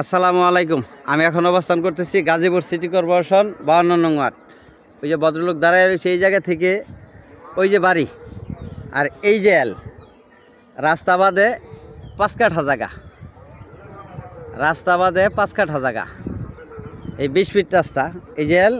আসসালামু আলাইকুম। আমি এখন অবস্থান করতেছি গাজীপুর সিটি কর্পোরেশন বাউন্ন নং ওয়ার্ড। ওই যে ভদ্রলোক দাঁড়ায় রয়েছে এই জায়গা থেকে ওই যে বাড়ি আর এই যে এল। রাস্তা বাদে পাঁচ কাঠা জায়গা। রাস্তা বাদে পাঁচ কাঠা জায়গা। এই বিশ ফিট রাস্তা, এই যে এল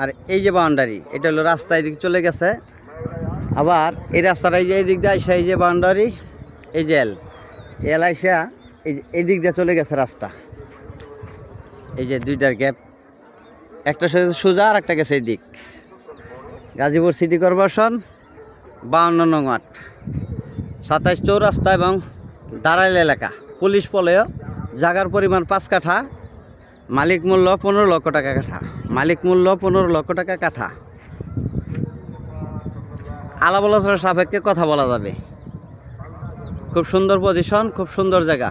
আর এই যে বাউন্ডারি, এটা হলো রাস্তা এদিক চলে গেছে। আবার এই রাস্তাটা এই যে এই দিক দিয়ে আইসা এই যে বাউন্ডারি, এই যে এল। এল আইসা এই দিক দিয়ে চলে গেছে রাস্তা। এই যে দুইটার গ্যাপ একটা সোজা আর একটা গেছে এই দিক গাজীপুর সিটি কর্পোরেশন বাউন্ন নং আট সাতাইশ চৌরাস্তা এবং দাঁড়াইল এলাকা। পুলিশ পলেও জাগার পরিমাণ পাঁচ কাঠা, মালিক মূল্য পনেরো লক্ষ টাকা কাঠা। মালিক মূল্য পনেরো লক্ষ টাকা কাঠা। আলাপ আলোচনার সাপেক্ষে কথা বলা যাবে। খুব সুন্দর পজিশন খুব সুন্দর জায়গা।